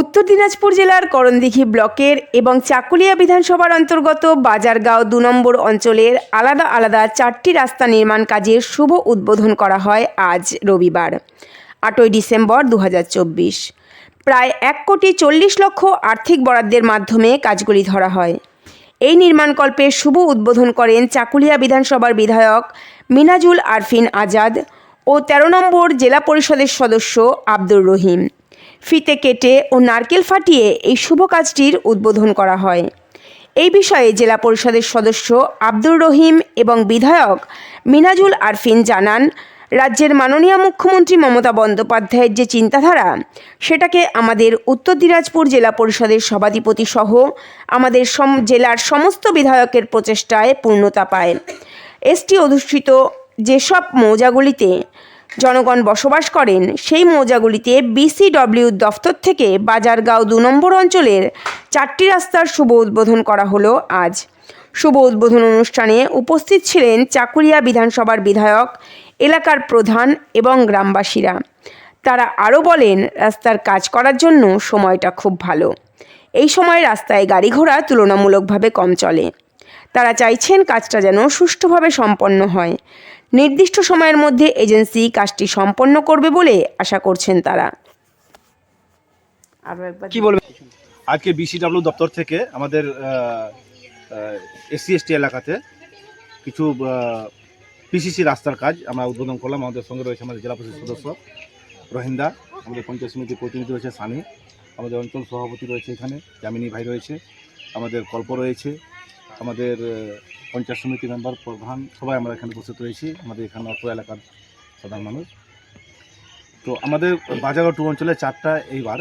উত্তর দিনাজপুর জেলার করণদিঘি ব্লকের এবং চাকুলিয়া বিধানসভার অন্তর্গত বাজারগাঁও দু নম্বর অঞ্চলের আলাদা আলাদা চারটি রাস্তা নির্মাণ কাজের শুভ উদ্বোধন করা হয় আজ রবিবার, আটই ডিসেম্বর দু হাজার চব্বিশ। প্রায় এক কোটি চল্লিশ লক্ষ আর্থিক বরাদ্দের মাধ্যমে কাজগুলি ধরা হয়। এই নির্মাণকল্পের শুভ উদ্বোধন করেন চাকুলিয়া বিধানসভার বিধায়ক মিনাজুল আরফিন আজাদ ও তেরো নম্বর জেলা পরিষদের সদস্য আব্দুর রহিম। ফিতে কেটে ও নারকেল ফাটিয়ে এই শুভ কাজটির উদ্বোধন করা হয়। এই বিষয়ে জেলা পরিষদের সদস্য আব্দুর রহিম এবং বিধায়ক মিনাজুল আরফিন জানান, রাজ্যের মাননীয় মুখ্যমন্ত্রী মমতা বন্দ্যোপাধ্যায়ের যে চিন্তাধারা, সেটাকে আমাদের উত্তর দিনাজপুর জেলা পরিষদের সভাধিপতি সহ আমাদের জেলার সমস্ত বিধায়কের প্রচেষ্টায় পূর্ণতা পায়। এসটি অধিষ্ঠিত যেসব মৌজাগুলিতে জনগণ বসবাস করেন, সেই মৌজাগুলিতে বিসিডব্লিউ দফতর থেকে বাজারগাঁও দু নম্বর অঞ্চলের চারটি রাস্তার শুভ উদ্বোধন করা হলো আজ। শুভ উদ্বোধন অনুষ্ঠানে উপস্থিত ছিলেন চাকুরিয়া বিধানসভার বিধায়ক, এলাকার প্রধান এবং গ্রামবাসীরা। তারা আরও বলেন, রাস্তার কাজ করার জন্য সময়টা খুব ভালো। এই সময় রাস্তায় গাড়ি ঘোড়া তুলনামূলকভাবে কম চলে। তারা চাইছেন কাজটা যেন সুষ্ঠুভাবে সম্পন্ন হয়। নির্দিষ্ট সময়ের মধ্যে এজেন্সি কাজটি সম্পন্ন করবে বলে আশা করছেন তারা। আরও একবার কি বলবেন? আজকে বিসিডাব্লিউ দপ্তর থেকে আমাদের এসসি এসটি এলাকাতে কিছু পিসিসি রাস্তার কাজ আমরা উদ্বোধন করলাম। আমাদের সঙ্গে রয়েছে আমাদের জেলা পরিষদ সদস্য রহিন্দা আমাদের পঞ্চায়েত সমিতির প্রতিনিধি রয়েছে সানি আমাদের অঞ্চল সভাপতি রয়েছে এখানে জামিনী ভাই রয়েছে আমাদের কল্প রয়েছে আমাদের পঞ্চায়েত সমিতি মেম্বার, প্রধান, সবাই আমরা এখানে উপস্থিত রয়েছি। আমাদের এখানে অত এলাকার সাধারণ মানুষ। তো আমাদের বাজারগাঁও টু অঞ্চলে চারটা এইবার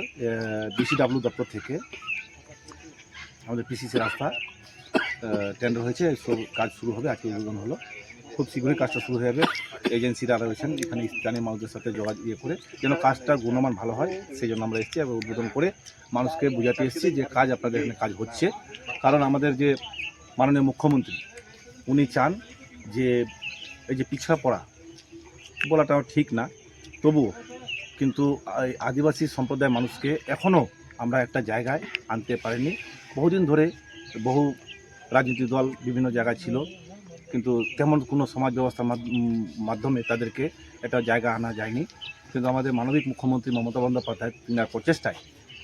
বিসিডাব্লিউ দপ্তর থেকে আমাদের পিসিসি রাস্তা টেন্ডার হয়েছে। সব কাজ শুরু হবে, আজকে উদ্বোধন হলো। খুব শীঘ্রই কাজটা শুরু হয়ে যাবে। এজেন্সিরা রয়েছেন, এখানে স্থানীয় মানুষদের সাথে যোগাযোগ ইয়ে করে যেন কাজটা গুণমান ভালো হয়, সেই জন্য আমরা এসেছি এবং উদ্বোধন করে মানুষকে বোঝাতে এসেছি যে কাজ আপনাদের এখানে কাজ হচ্ছে। কারণ আমাদের যে মাননীয় মুখ্যমন্ত্রী, উনি চান যে এই যে পিছড়া পড়া, বলাটাও ঠিক না। তবুও কিন্তু আদিবাসী সম্প্রদায়ের মানুষকে এখনও আমরা একটা জায়গায় আনতে পারিনি। বহুদিন ধরে বহু রাজনৈতিক দল বিভিন্ন জায়গায় ছিল, কিন্তু তেমন কোনো সমাজ ব্যবস্থার মাধ- মাধ্যমে তাদেরকে একটা জায়গা আনা যায়নি। কিন্তু আমাদের মানবিক মুখ্যমন্ত্রী মমতা বন্দ্যোপাধ্যায় তিনার প্রচেষ্টায়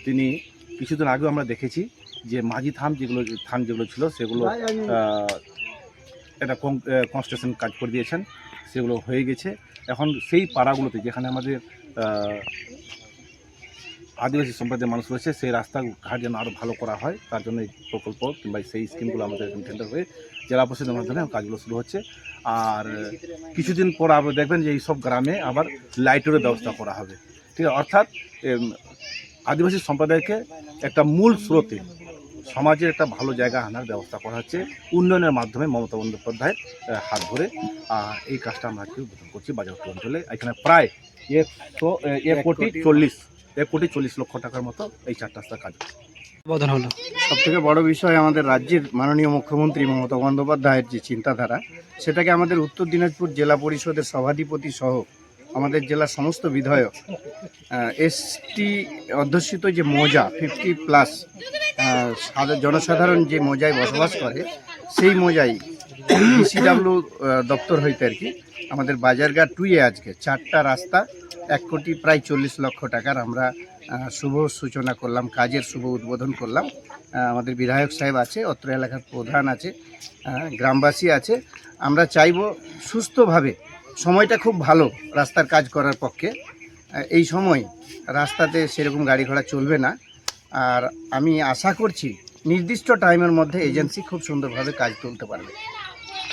তিনি কিছুদিন আগেও আমরা দেখেছি যে মাঝি থান যেগুলো থান যেগুলো ছিল সেগুলো একটা কনস্ট্রাকশন কাজ করে দিয়েছেন। সেগুলো হয়ে গেছে। এখন সেই পাড়াগুলোতে যেখানে আমাদের আদিবাসী সম্প্রদায়ের মানুষ রয়েছে সেই রাস্তা ঘাট যেন আরও ভালো করা হয় তার জন্য এই প্রকল্প কিংবা সেই স্কিমগুলো আমাদের এখন টেন্ডার হয়ে জেলা পরিষদের মাধ্যমে কাজগুলো শুরু হচ্ছে। আর কিছুদিন পর আবার দেখবেন যে এই সব গ্রামে আবার লাইটেরও ব্যবস্থা করা হবে। ঠিক আছে? অর্থাৎ আদিবাসী সম্প্রদায়কে একটা মূল স্রোতে সমাজের একটা ভালো জায়গা আনার ব্যবস্থা করা হচ্ছে। উন্নয়নের মাধ্যমে মমতা বন্দ্যোপাধ্যায়ের হাত ধরে। এই কাজটা আমরা আজকে উদ্বোধন করছি বাজারটি অঞ্চলে। এখানে প্রায় একশো এক কোটি চল্লিশ এক কোটি চল্লিশ লক্ষ টাকার মতো এই চারটা রাস্তার কাজ উদ্বোধন হলো। সব থেকে বড় বিষয় আমাদের রাজ্যের মাননীয় মুখ্যমন্ত্রী মমতা বন্দ্যোপাধ্যায়ের যে চিন্তাধারা সেটাকে আমাদের উত্তর দিনাজপুর জেলা পরিষদের সভাধিপতি সহ আমাদের জেলার সমস্ত বিধায়ক এসটি অধ্যুষিত যে মৌজা ফিফটি প্লাস জনসাধারণ যে মৌজায় বসবাস করে, সেই মৌজায় ডিসিডাব্লিউ দপ্তর হইতে আর কি। আমাদের বাজারঘাট টুয়ে আজকে, চারটা রাস্তা, এক কোটি প্রায় চল্লিশ লক্ষ টাকার আমরা শুভ সূচনা করলাম, কাজের শুভ উদ্বোধন করলাম। আমাদের বিধায়ক সাহেব আছে, অত্র এলাকার প্রধান আছে গ্রামবাসী আছে। আমরা চাইব সুস্থভাবে, সময়টা খুব ভালো রাস্তার কাজ করার পক্ষে। এই সময় রাস্তাতে সেরকম গাড়ি ঘোড়া চলবে না। আর আমি আশা করছি নির্দিষ্ট টাইমের মধ্যে এজেন্সি খুব সুন্দরভাবে কাজ তুলতে পারবে।